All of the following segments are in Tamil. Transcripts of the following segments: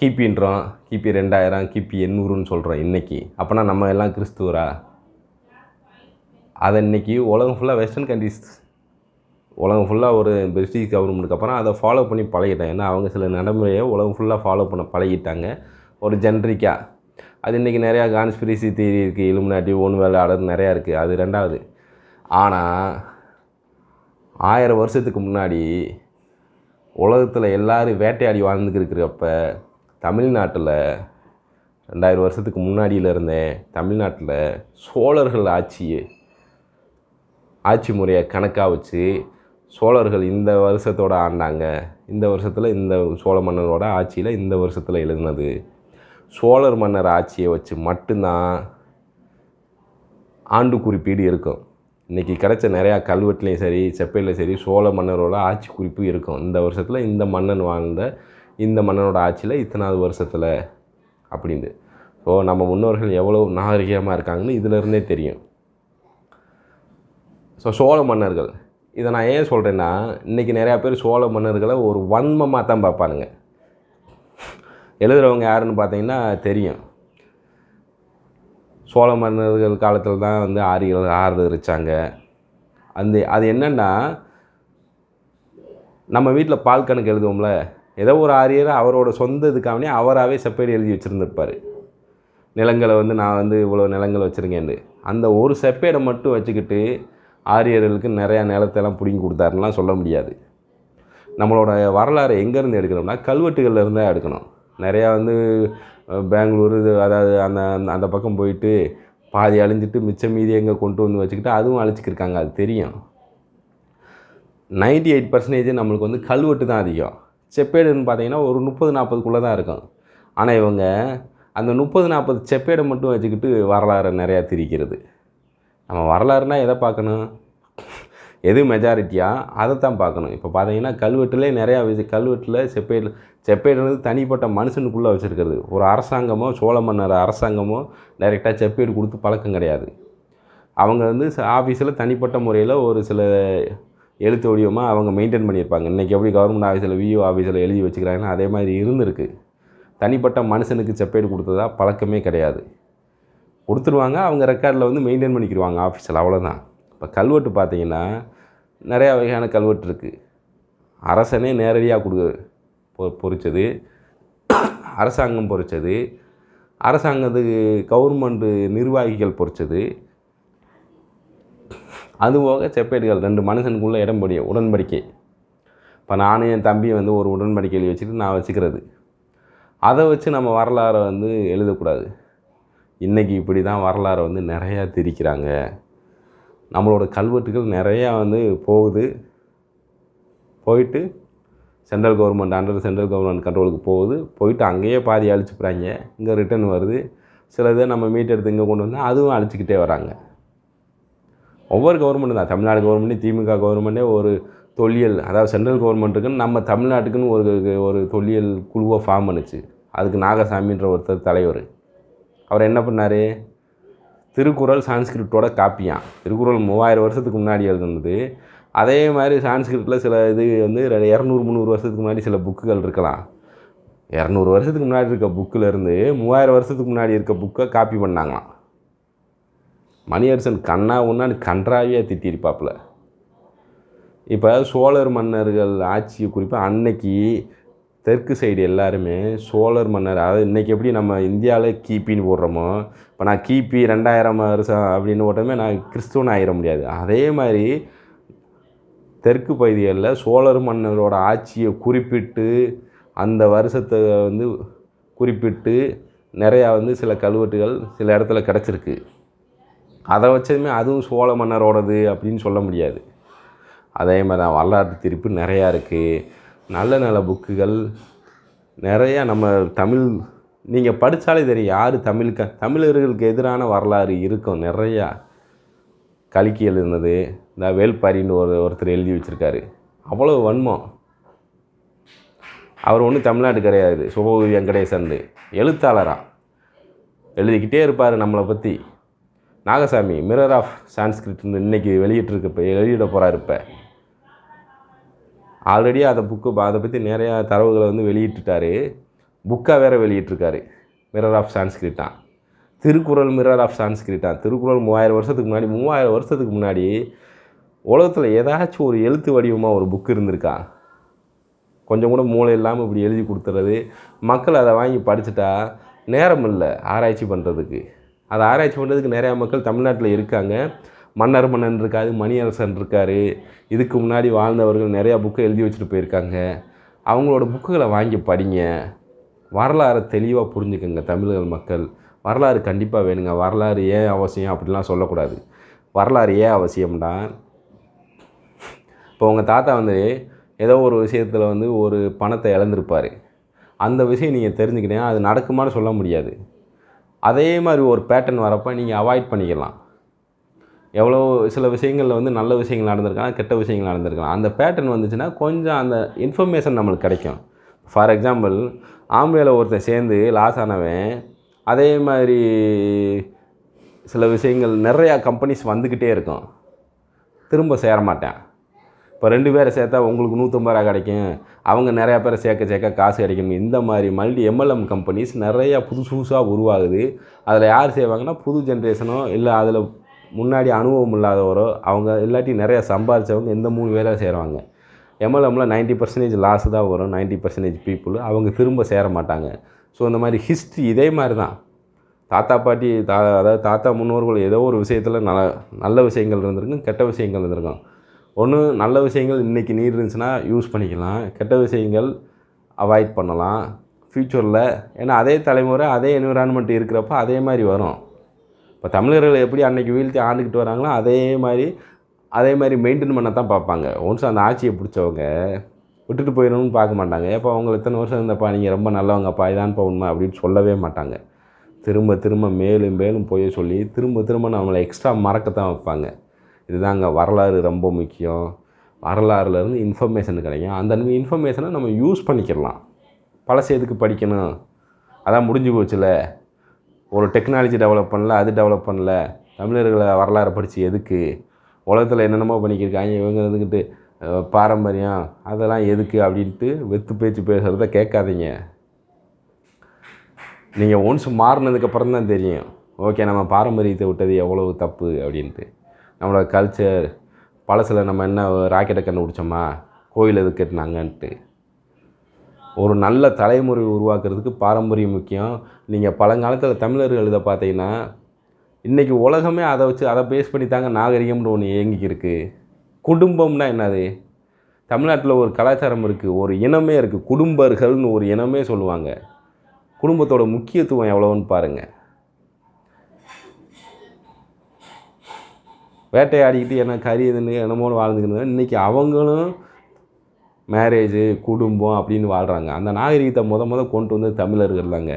கிபின்றோம் கிபி ரெண்டாயிரம் கிபி எண்ணூறுன்னு சொல்கிறோம் இன்றைக்கி அப்போனா நம்ம எல்லாம் கிறிஸ்துவரா? அதை இன்றைக்கி உலகம் ஃபுல்லாக வெஸ்டர்ன் கண்ட்ரிஸ் உலகம் ஃபுல்லாக ஒரு பிரிட்டிஷ் கவர்மெண்ட்டுக்கு அப்புறம் அதை ஃபாலோ பண்ணி பழகிட்டாங்க. ஏன்னா அவங்க சில நடைமுறையை உலகம் ஃபுல்லாக ஃபாலோ பண்ண பழகிட்டாங்க. ஒரு ஜென்ரிக்காக அது இன்றைக்கி நிறையா கான்ஸ்பிரிசி தீரி இருக்குது இலுமினாட்டி ஒன்று வேலை அடர் நிறையா இருக்குது அது ரெண்டாவது. ஆனால் ஆயிரம் வருஷத்துக்கு முன்னாடி உலகத்தில் எல்லோரும் வேட்டையாடி வாழ்ந்துக்கிருக்கிறப்ப தமிழ்நாட்டில் ரெண்டாயிரம் வருஷத்துக்கு முன்னாடியில் இருந்தேன் தமிழ்நாட்டில் சோழர்கள் ஆட்சியை ஆட்சி முறையை கணக்காக வச்சு சோழர்கள் இந்த வருஷத்தோட ஆண்டாங்க இந்த வருஷத்தில் இந்த சோழ மன்னரோட ஆட்சியில் இந்த வருஷத்தில் எழுதினது. சோழர் மன்னர் ஆட்சியை வச்சு மட்டும்தான் ஆண்டு குறிப்பீடு இருக்கும். இன்றைக்கி கிடைச்ச நிறையா கல்வெட்டுலேயும் சரி செப்பையிலையும் சரி சோழ மன்னரோட ஆட்சி குறிப்பு இருக்கும். இந்த வருஷத்தில் இந்த மன்னன் வாழ்ந்த இந்த மன்னனோட ஆட்சியில் இத்தனாவது வருஷத்தில் அப்படின்ட்டு. ஸோ நம்ம முன்னோர்கள் எவ்வளோ நாகரிகமாக இருக்காங்கன்னு இதிலிருந்தே தெரியும். ஸோ சோழ மன்னர்கள். இதை நான் ஏன் சொல்கிறேன்னா இன்றைக்கி நிறையா பேர் சோழ மன்னர்களை ஒரு வன்மமாக தான் பார்ப்பானுங்க. எழுதுகிறவங்க யாருன்னு பார்த்தீங்கன்னா தெரியும். சோழ மன்னர்கள் காலத்தில் தான் வந்து ஆரியர்கள் ஆதரிச்சாங்க அந்த அது என்னென்னா நம்ம வீட்டில் பால் கணக்கு எழுதுவோம்ல ஏதோ ஒரு ஆரியர் அவரோட சொந்த இதுக்காகவே அவராகவே செப்பேடு எழுதி வச்சுருந்துருப்பார். நிலங்களை வந்து நான் வந்து இவ்வளோ நிலங்கள் வச்சுருக்கேன்னு. அந்த ஒரு செப்பேடை மட்டும் வச்சுக்கிட்டு ஆரியர்களுக்கு நிறையா நிலத்தெல்லாம் பிடிங்கி கொடுத்தாருலாம் சொல்ல முடியாது. நம்மளோட வரலாறு எங்கேருந்து எடுக்கணும்னா கல்வெட்டுகளில் இருந்தால் தான் எடுக்கணும். நிறையா வந்து பெங்களூர் இது அதாவது அந்த அந்த- அந்த பக்கம் போயிட்டு பாதி அழிஞ்சிட்டு மிச்சம் மீதி எங்கே கொண்டு வந்து வச்சுக்கிட்டு அதுவும் அழிச்சிக்கிருக்காங்க அது தெரியும். நைன்டி எயிட் பர்சன்டேஜ் நம்மளுக்கு வந்து கல்வெட்டு தான் அதிகம். செப்பேடுன்னு பார்த்தீங்கன்னா ஒரு முப்பது நாற்பதுக்குள்ளே தான் இருக்கும். ஆனால் இவங்க அந்த முப்பது நாற்பது செப்பேடை மட்டும் வச்சுக்கிட்டு வரலாறை நிறையா திரிக்கிறது. நம்ம வரலாறுனால் எதை பார்க்கணும்? எது மெஜாரிட்டியாக அதை தான் பார்க்கணும். இப்போ பார்த்தீங்கன்னா கல்வெட்டுலே நிறையா வச்சு கல்வெட்டில் செப்பேடு செப்பேடுன்றது தனிப்பட்ட மனுஷனுக்குள்ளே வச்சுருக்கிறது. ஒரு அரசாங்கமோ சோழ மன்னர் அரசாங்கமோ டைரெக்டாக செப்பேடு கொடுத்து பழக்கம் கிடையாது. அவங்க வந்து ஆஃபீஸில் தனிப்பட்ட முறையில் ஒரு சில எழுத்து வடிவமாக அவங்க மெயின்டைன் பண்ணியிருப்பாங்க. இன்றைக்கி எப்படி கவர்மெண்ட் ஆஃபீஸில் விஓ ஆஃபீஸில் எழுதி வச்சுக்கிறாங்கன்னா அதே மாதிரி இருந்திருக்கு. தனிப்பட்ட மனுஷனுக்கு செப்பேடு கொடுத்ததா பழக்கமே கிடையாது. கொடுத்துருவாங்க அவங்க ரெக்கார்டில் வந்து மெயின்டைன் பண்ணிக்கிடுவாங்க ஆஃபீஸில் அவ்வளோதான் இப்போ கல்வெட்டு பார்த்தீங்கன்னா நிறையா வகையான கல்வெட்டு இருக்குது அரசனே நேரடியாக கொடு பொ பொறிச்சது. அரசாங்கம் பொறிச்சது. அரசாங்கத்துக்கு கவர்மெண்ட்டு நிர்வாகிகள் பொறிச்சது. அதுபோக செப்பேடுகள் ரெண்டு மனுஷனுக்குள்ளே இடம்படிய உடன்படிக்கை. இப்போ நானும் என் தம்பியை வந்து ஒரு உடன்படிக்கையில் வச்சுட்டு நான் வச்சுக்கிறது. அதை வச்சு நம்ம வரலாறை வந்து எழுதக்கூடாது. இன்றைக்கி இப்படி தான் வரலாறை வந்து நிறையா திரிக்கிறாங்க. நம்மளோட கல்வெட்டுகள் நிறையா வந்து போகுது. போயிட்டு central government under central government கண்ட்ரோலுக்கு போகுது. போயிட்டு அங்கேயே பாதி அழிச்சுப்புறாங்க இங்கே ரிட்டர்ன் வருது. சிலதை நம்ம மீட் எடுத்து இங்கே கொண்டு வந்தால் அதுவும் அழிச்சிக்கிட்டே வராங்க. ஒவ்வொரு கவர்மெண்ட்டும் தான். தமிழ்நாடு கவர்மெண்ட்லேயும் திமுக கவர்மெண்ட்டே ஒரு தொல்லியல் அதாவது சென்ட்ரல் கவர்மெண்ட்டுக்குன்னு நம்ம தமிழ்நாட்டுக்குன்னு ஒரு ஒரு தொல்லியல் குழுவை ஃபார்ம் பண்ணுச்சு. அதுக்கு நாகசாமின்ற ஒருத்தர் தலைவர். அவர் என்ன பண்ணார்? திருக்குறள் சான்ஸ்கிரிப்டோட காப்பியான் திருக்குறள் மூவாயிரம் வருஷத்துக்கு முன்னாடி எழுதுனது. அதே மாதிரி சான்ஸ்கிரிப்டில் சில இது வந்து ரெ- இரநூறு முந்நூறு வருஷத்துக்கு முன்னாடி சில புக்குகள் இருக்கலாம். இரநூறு வருஷத்துக்கு முன்னாடி இருக்க புக்கில் இருந்து மூவாயிரம் வருஷத்துக்கு முன்னாடி இருக்க புக்கை காப்பி பண்ணாங்களாம். மணியரசன் கண்ணா உன்னான்னு கன்றாவியாக திட்டியிருப்பாப்புல. இப்போ சோழர் மன்னர்கள் ஆட்சி குறிப்பாக அன்னைக்கு தெற்கு சைடு எல்லாருமே சோழர் மன்னர் அதாவது இன்றைக்கி எப்படி நம்ம இந்தியாவில் கிபின்னு போடுறோமோ இப்போ நான் கிபி ரெண்டாயிரம் வருஷம் அப்படின்னு போட்டோமே நான் கிறிஸ்துவன் ஆயிட முடியாது. அதே மாதிரி தெற்கு பகுதிகளில் சோழர் மன்னரோட ஆட்சியை குறிப்பிட்டு அந்த வருஷத்தை வந்து குறிப்பிட்டு நிறையா வந்து சில கல்வெட்டுகள் சில இடத்துல கிடச்சிருக்கு. அதை வச்சதுமே அதுவும் சோழ மன்னரோடது அப்படின்னு சொல்ல முடியாது. அதே மாதிரி தான் வரலாற்று திருப்பு நிறையா இருக்குது நல்ல நல்ல புக்குகள். நிறையா நம்ம தமிழ் நீங்கள் படித்தாலே தெரியும் யார் தமிழுக்க தமிழர்களுக்கு எதிரான வரலாறு இருக்கும். நிறையா கலிக்கி எழுதுனது இந்த வேல்பாரின்னு ஒரு ஒருத்தர் எழுதி வச்சுருக்காரு. அவ்வளோ வன்மம். அவர் ஒன்றும் தமிழ்நாட்டு கிடையாது. சுபவி வெங்கடேசன் எழுத்தாளராக எழுதிக்கிட்டே இருப்பார் நம்மளை பற்றி நாகசாமி மிரர் ஆஃப் சான்ஸ்கிரிட்னு இன்னைக்கு வெளியிட்டிருக்கு இப்போ வெளியிட போகிறார் இப்போ. ஆல்ரெடி அந்த புக்கு அதை பற்றி நிறையா தரவுகளை வந்து வெளியிட்டுட்டாரு. புக்காக வேறு வெளியிட்டிருக்காரு. மிரர் ஆஃப் சான்ஸ்கிரிட்டான் திருக்குறள் மிரர் ஆஃப் சான்ஸ்கிரிட்டான் திருக்குறள் மூவாயிரம் வருஷத்துக்கு முன்னாடி மூவாயிரம் வருஷத்துக்கு முன்னாடி உலகத்தில் ஏதாச்சும் ஒரு எழுத்து வடிவமாக ஒரு புக் இருந்திருக்கா? கொஞ்சம் கூட மூளை இல்லாமல் இப்படி எழுதி கொடுத்துறது. மக்கள் அதை வாங்கி படிச்சுட்டா நேரம் இல்லை ஆராய்ச்சி பண்ணுறதுக்கு அதை ஆராய்ச்சி பண்ணுறதுக்கு நிறையா மக்கள் தமிழ்நாட்டில் இருக்காங்க. மன்னர் மன்னன் இருக்காது மணியரசன் இருக்கார். இதுக்கு முன்னாடி வாழ்ந்தவர்கள் நிறையா புக்கை எழுதி வச்சுட்டு போயிருக்காங்க. அவங்களோட புக்குகளை வாங்கி படிங்க. வரலாறை தெளிவாக புரிஞ்சுக்கோங்க தமிழர்கள் மக்கள். வரலாறு கண்டிப்பாக வேணுங்க. வரலாறு ஏன் அவசியம் அப்படிலாம் சொல்லக்கூடாது. வரலாறு ஏன் அவசியம்னா இப்போ உங்கள் தாத்தா வந்து ஏதோ ஒரு விஷயத்தில் வந்து ஒரு பணத்தை இழந்திருப்பார். அந்த விஷயம் நீங்கள் தெரிஞ்சுக்கிட்டீங்கன்னா அது நடக்குமான்னு சொல்ல முடியாது. அதே மாதிரி ஒரு பேட்டர்ன் வரப்போ நீங்கள் அவாய்ட் பண்ணிக்கலாம். எவ்வளோ சில விஷயங்களில் வந்து நல்ல விஷயங்கள் நடந்திருக்கலாம் கெட்ட விஷயங்கள் நடந்திருக்கலாம். அந்த பேட்டர்ன் வந்துச்சுன்னா கொஞ்சம் அந்த இன்ஃபர்மேஷன் நம்மளுக்கு கிடைக்கும். ஃபார் எக்ஸாம்பிள் ஆம்பளையில் ஒருத்தன் சேர்ந்து லாஸ் ஆனவன் அதே மாதிரி சில விஷயங்கள் நிறையா கம்பெனிஸ் வந்துக்கிட்டே இருக்கும். திரும்ப சேர மாட்டேன். இப்போ ரெண்டு பேரை சேர்த்தா உங்களுக்கு நூற்றம்பது ரூபா கிடைக்கும். அவங்க நிறையா பேரை சேர்க்க சேர்க்க காசு கிடைக்கும். இந்த மாதிரி மல்டி எம்எல்எம் கம்பெனிஸ் நிறையா புதுசு புதுசாக உருவாகுது. அதில் யார் செய்வாங்கன்னா புது ஜென்ரேஷனோ இல்லை அதில் முன்னாடி அனுபவம் இல்லாதவரோ அவங்க இல்லாட்டி நிறையா சம்பாதிச்சவங்க இந்த மூணு பேரை சேருவாங்க. எம்எல்எம்மில் நைன்ட்டி பர்சன்டேஜ் லாஸ் தான் வரும். நைன்ட்டி பர்சன்டேஜ் பீப்புள் அவங்க திரும்ப சேர மாட்டாங்க. ஸோ இந்த மாதிரி ஹிஸ்ட்ரி இதே மாதிரி தான். தாத்தா பாட்டி தா அதாவது தாத்தா முன்னோர்கள் ஏதோ ஒரு விஷயத்தில் நல்ல நல்ல விஷயங்கள் இருந்திருக்கும் கெட்ட விஷயங்கள் இருந்திருக்கும். ஒன்று நல்ல விஷயங்கள் இன்றைக்கி நீர் இருந்துச்சுன்னா யூஸ் பண்ணிக்கலாம். கெட்ட விஷயங்கள் அவாய்ட் பண்ணலாம். ஃப்யூச்சரில் ஏன்னா அதே தலைமுறை அதே என்விரான்மெண்ட் இருக்கிறப்ப அதே மாதிரி வரும். இப்போ தமிழர்கள் எப்படி அன்றைக்கி வீழ்த்தி ஆண்டுக்கிட்டு வராங்களோ அதே மாதிரி அதே மாதிரி மெயின்டைன் பண்ண தான் பார்ப்பாங்க. ஒன்ஸ் அந்த ஆட்சியை பிடிச்சவங்க விட்டுட்டு போயிடணும்னு பார்க்க மாட்டாங்க. ஏப்பா அவங்க இத்தனை வருஷம் இருந்தப்பா நீங்கள் ரொம்ப நல்லவங்கப்பா இதான்ப்பா உண்மை அப்படின்னு சொல்லவே மாட்டாங்க. திரும்ப திரும்ப மேலும் மேலும் போய் சொல்லி திரும்ப திரும்ப நம்மளை எக்ஸ்ட்ரா மறக்க தான் வைப்பாங்க. இதுதாங்க வரலாறு ரொம்ப முக்கியம். வரலாறுலேருந்து இன்ஃபர்மேஷன் கிடைக்கும். அந்த இன்ஃபர்மேஷனை நம்ம யூஸ் பண்ணிக்கிடலாம். பழசு எதுக்கு படிக்கணும்? அதான் முடிஞ்சு போச்சுல. ஒரு டெக்னாலஜி டெவலப் பண்ணல அது டெவலப் பண்ணல. தமிழர்களை வரலாறு படித்து எதுக்கு? உலகத்தில் என்னென்னமோ பண்ணிக்கிருக்காங்க இவங்க இருந்துக்கிட்டு பாரம்பரியம் அதெல்லாம் எதுக்கு அப்படின்ட்டு வெத்து பேச்சு பேசுகிறத கேட்காதீங்க. நீங்கள் ஒன்ஸ் மாறினதுக்கப்புறம் தான் தெரியும். ஓகே நம்ம பாரம்பரியத்தை விட்டது எவ்வளவு தப்பு அப்படின்ட்டு. நம்மளோட கல்ச்சர் பழசில் நம்ம என்ன ராக்கெட்டை கண்டுபிடிச்சோமா? கோயில் எது கட்டினாங்கன்ட்டு. ஒரு நல்ல தலைமுறை உருவாக்குறதுக்கு பாரம்பரியம் முக்கியம். நீங்கள் பழங்காலத்தில் தமிழர்கள் இதை பார்த்தீங்கன்னா இன்றைக்கி உலகமே அதை வச்சு அதை பேஸ் பண்ணி தாங்க நாகரிகம்னு ஒன்று இயங்கிக்கு இருக்குது குடும்பம்னா என்னது? தமிழ்நாட்டில் ஒரு கலாச்சாரம் இருக்குது ஒரு இனமே இருக்குது குடும்பர்கள்னு ஒரு இனமே சொல்லுவாங்க. குடும்பத்தோட முக்கியத்துவம் எவ்வளோன்னு பாருங்கள் வேட்டையாடிக்கிட்டு என்ன கறி இதுன்னு என்னமோ வாழ்ந்துக்கிட்டு இன்றைக்கி அவங்களும் மேரேஜு குடும்பம் அப்படின்னு வாழ்கிறாங்க அந்த நாகரிகத்தை முத முத கொண்டு வந்து தமிழர்கள் தாங்க.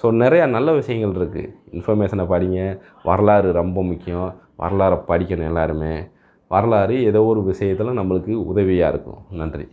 ஸோ நிறையா நல்ல விஷயங்கள் இருக்குது இன்ஃபர்மேஷனை படிங்க. வரலாறு ரொம்ப முக்கியம். வரலாறை படிக்கணும் எல்லாருமே. வரலாறு ஏதோ ஒரு விஷயத்தில் நம்மளுக்கு உதவியாக இருக்கும். நன்றி.